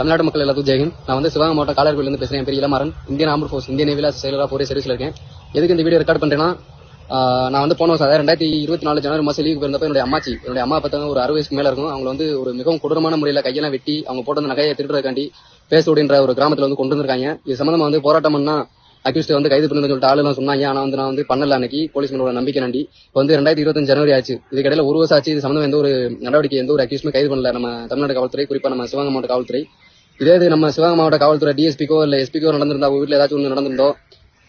தமிழ்நாடு மக்கள் எல்லாத்துக்கும் ஜெயஹிந்த் நான் வந்து சிவகங்கை மாவட்டம் காலர் இருந்து பேசுறேன். என் பேர் இளமாறன். இந்தியன் ஆம்பர் ஃபோர்ஸ் இந்தியன் நேவில செயலராக போரே சர்வீஸ்ல இருக்கேன் எதுக்கு இந்த வீடியோ ரெக்கார்ட் பண்றேன்னா நான் வந்து போன வருஷம் அதாவது ரெண்டாயிரத்தி இருபத்தி நாலு ஜனவரி மாசம் லீவுக்கு போயிருந்தப்ப என்னுடைய அம்மாச்சி என்னுடைய அம்மா பார்த்தவங்க ஒரு அறுபது வயசுக்கு மேல இருக்கும். அவங்க வந்து ஒரு மிகவும் கொடூரமான முறையில கையெல்லாம் வெட்டி அவங்க போட்ட அந்த நகையை திருடுறதுக்காண்டி பேசோடின்ற ஒரு கிராமத்துல வந்து கொண்டு வந்திருக்காங்க. இது சம்பந்தமா வந்து போராட்டம் பண்ணா அக்யூஸ்ட் வந்து கைது பண்ணுன்னு சொல்லிட்டு ஆளுலாம் சொன்னாங்க. ஆனா வந்து நான் வந்து பண்ணல அன்னைக்கு. போலீஸ் மேலோட நம்பிக்கை நண்டி இப்போ வந்து ரெண்டாயிரத்தி இருபத்தஞ்சு ஜனவரி ஆச்சு. இதுக்கிடையில ஒரு வருஷம் ஆச்சு. இது சம்பந்தம் எந்த ஒரு நடவடிக்கை எந்த ஒரு அக்யூஸ்மே கைது பண்ணல. நம்ம தமிழ்நாடு காவல்துறை குறிப்பா நம்ம சிவகங்கை மாவட்ட காவல்துறை. இதே இது நம்ம சிவகங்கை மாவட்ட காவல்துறை டிஎஸ்பிக்கோ இல்ல எஸ்பிக்கோ நடந்திருந்தா அவங்க வீட்டுல ஏதாச்சும் ஒன்று நடந்திருந்தோம்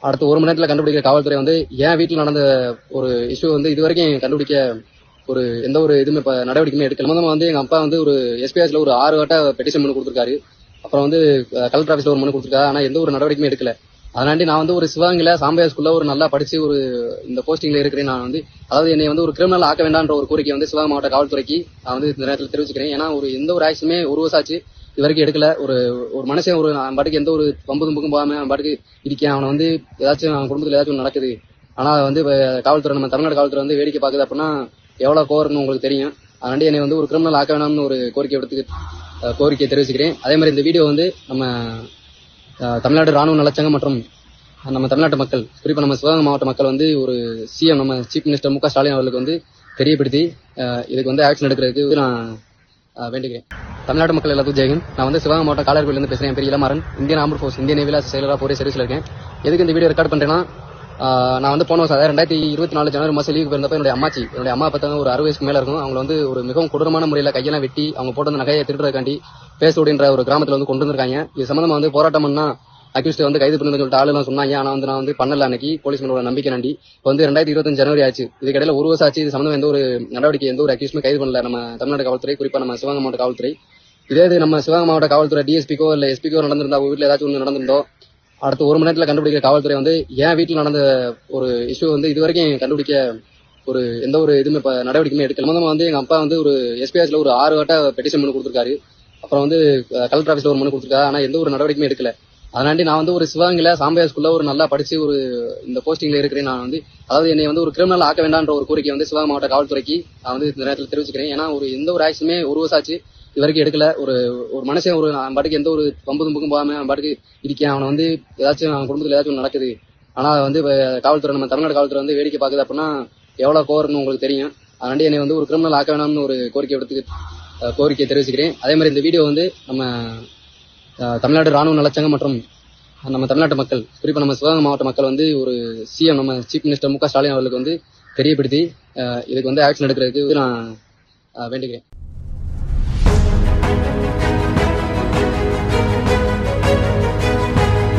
அடுத்து ஒரு மணி நேரத்துல கண்டுபிடிக்கிற காவல்துறை வந்து என் வீட்டில் நடந்த ஒரு இஷ்யூ வந்து இது வரைக்கும் கண்டுபிடிக்க ஒரு எந்த ஒரு இதுவுமே இப்போ நடவடிக்கையுமே எடுக்கல. முதல்ல வந்து எங்க அப்பா வந்து ஒரு எஸ்பிஎஸ்ல ஒரு ஆறு வாட்ட பெட்டிஷன் மனு கொடுத்துருக்காரு. அப்புறம் வந்து கலெக்டர் ஆஃபீஸ்ல ஒரு மனு கொடுத்துருக்காரு. ஆனா எந்த ஒரு நடவடிக்கையுமே எடுக்கல. அதனாண்டி நான் வந்து ஒரு சிவகங்கையில் சாம்பையா ஸ்கூல்ல ஒரு நல்லா படிச்சு ஒரு இந்த போஸ்டிங்ல இருக்கிறேன். நான் வந்து அதாவது என்னை வந்து ஒரு கிரிமினல் ஆக்க வேண்டாம்ன்ற ஒரு கோரிக்கை வந்து சிவகங்கை மாவட்ட காவல்துறைக்கு நான் வந்து இந்த நேரத்தில் தெரிவிச்சுக்கிறேன். ஏன்னா ஒரு எந்த ஒரு ஆக்ஷனுமே ஒரு வருஷம் ஆச்சு. இது வரைக்கும் எடுக்கல. ஒரு ஒரு மனுஷன் ஒரு பாட்டுக்கு எந்த ஒரு பம்பு தும்புக்கும் போகாம பாட்டுக்கு இருக்கேன். அவனை வந்து ஏதாச்சும் அவன் குடும்பத்தில் ஏதாச்சும் ஒன்று நடக்குது. ஆனால் வந்து காவல்துறை நம்ம தமிழ்நாடு காவல்துறை வந்து வேடிக்கை பார்க்குது அப்படின்னா எவ்வளோ கோவர்னு உங்களுக்கு தெரியும். அதனால என்னை வந்து ஒரு கிரிமினல் ஆக்க வேணாம்னு ஒரு கோரிக்கை எடுத்து கோரிக்கை தெரிவிச்சுக்கிறேன். அதே மாதிரி இந்த வீடியோ வந்து நம்ம தமிழ்நாடு ராணுவ நலச்சங்கம் மற்றும் நம்ம தமிழ்நாட்டு மக்கள் குறிப்பாக நம்ம சிவகங்கை மாவட்ட மக்கள் வந்து ஒரு சிஎம் நம்ம சீஃப் மினிஸ்டர் மு க ஸ்டாலின் அவர்களுக்கு வந்து தெரியப்படுத்தி இதுக்கு வந்து ஆக்ஷன் எடுக்கிறதுக்கு நான் வேண்டுகிறேன். தமிழ்நாடு மக்கள் எல்லாத்துக்கும் ஜெயகம் நான் வந்து சிவகங்கை மாவட்டம் காலர் பேசுகிறேன் பேசுறேன். என் பேர் இளமாறன் இந்தியன் ஆம்பர் ஃபோர்ஸ் இந்தியன் நேவில செயலராக போரே சர்வீஸில் இருக்கேன். எதுக்கு இந்த வீடியோ ரெக்கார்ட் பண்ணுறேன்னா நான் வந்து போன வருஷம் ரெண்டாயிரத்தி இருபத்தி நாலு ஜனவரி மாசம் லீவுக்கு போயிருந்தப்ப என்னுடைய அம்மாச்சி என்னுடைய அம்மா பார்த்தா ஒரு அறுபது வயசுக்கு மேலே இருக்கும். அவங்க வந்து ஒரு மிகவும் கொடூரமான முறையில் கையெல்லாம் வெட்டி அவங்க போட்டு அந்த நகையை திருடுறதுக்காண்டி பேசோடின்ற ஒரு கிராமத்தில் வந்து கொண்டு வந்திருக்காங்க. இது சம்மந்தமாக வந்து போராட்டம் அக்யூஸ்ட் வந்து கைது பண்ணுன்னு சொல்லிட்டு ஆளுலாம் சொன்னாங்க. ஆனா வந்து நான் வந்து பண்ணல அன்னைக்கு. போலீஸ் மேலோட நம்பிக்கை நண்டி இப்போ வந்து ரெண்டாயிரத்தி இருபத்தஞ்சு ஜனவரி ஆச்சு. இதுக்கிடையில ஒரு வருஷம் ஆச்சு. இது சம்பந்தம் எந்த ஒரு நடவடிக்கை எந்த ஒரு அக்யூஸ்மே கைது பண்ணல. நம்ம தமிழ்நாடு காவல்துறை குறிப்பா நம்ம சிவகங்கை மாவட்ட காவல்துறை. இதே இது நம்ம சிவகங்கை மாவட்ட காவல்துறை டிஎஸ்பிக்கோ இல்ல எஸ்பிக்கோ நடந்திருந்தா வீட்டில் வீட்டுல ஏதாச்சும் ஒன்று நடந்திருந்தோ அடுத்த ஒரு மணி நேரத்தில் கண்டுபிடிக்கிற காவல்துறை வந்து என் வீட்டில் நடந்த ஒரு இஷ்யூ வந்து இது வரைக்கும் கண்டுபிடிக்க ஒரு எந்த ஒரு இதுவுமே இப்போ நடவடிக்கையுமே எடுக்கல. முதல்ல வந்து எங்கள் அப்பா வந்து ஒரு எஸ்பிஎஸ்ல ஒரு ஆறு வாட்ட பெட்டிஷன் மனு கொடுத்துருக்காரு. அப்புறம் வந்து கலெக்டர் ஆஃபீஸில் ஒரு மனு கொடுத்திருக்காரு. ஆனால் எந்த ஒரு நடவடிக்கையுமே எடுக்கல. அதனாண்டி நான் வந்து ஒரு சிவகங்கையில சாம்பையா ஸ்கூல்ல ஒரு நல்லா படிச்சு ஒரு இந்த போஸ்டிங்ல இருக்கிறேன். நான் வந்து அதாவது என்னை வந்து ஒரு கிரிமினல் ஆக்க வேண்டாம்ன்ற ஒரு கோரிக்கை வந்து சிவகங்கை மாவட்ட காவல்துறைக்கு நான் வந்து இந்த நேரத்தில் தெரிவிச்சுக்கிறேன். ஏன்னா ஒரு எந்த ஒரு ஆக்ஷனுமே ஒரு வருஷாச்சு இது வரைக்கும் எடுக்கல. ஒரு ஒரு மனுஷன் ஒரு பாட்டுக்கு எந்த ஒரு பம்பு தும்புக்கும் போகாம பாட்டுக்கு இருக்கேன். அவனை வந்து ஏதாச்சும் அவன் குடும்பத்தில் ஏதாச்சும் நடக்குது. ஆனா வந்து காவல்துறை நம்ம தமிழ்நாடு காவல்துறை வந்து வேடிக்கை பாக்குது அப்படின்னா எவ்வளவு கோவர்னு உங்களுக்கு தெரியும். அதனால என்னை வந்து ஒரு கிரிமினல் ஆக்க வேணாம்னு ஒரு கோரிக்கை எடுத்து கோரிக்கையை கோரிக்கை தெரிவிச்சுக்கிறேன். அதே மாதிரி இந்த வீடியோ வந்து நம்ம தமிழ்நாடு ராணுவ நலச்சங்கம் மற்றும் நம்ம தமிழ்நாட்டு மக்கள் குறிப்பா நம்ம சிவகங்கை மாவட்ட மக்கள் வந்து ஒரு சிஎம் நம்ம சீஃப் மினிஸ்டர் மு க ஸ்டாலின் அவர்களுக்கு வந்து தெரியப்படுத்தி இதுக்கு வந்து ஆக்ஷன் எடுக்கிறதுக்கு நான் வேண்டுகிறேன்.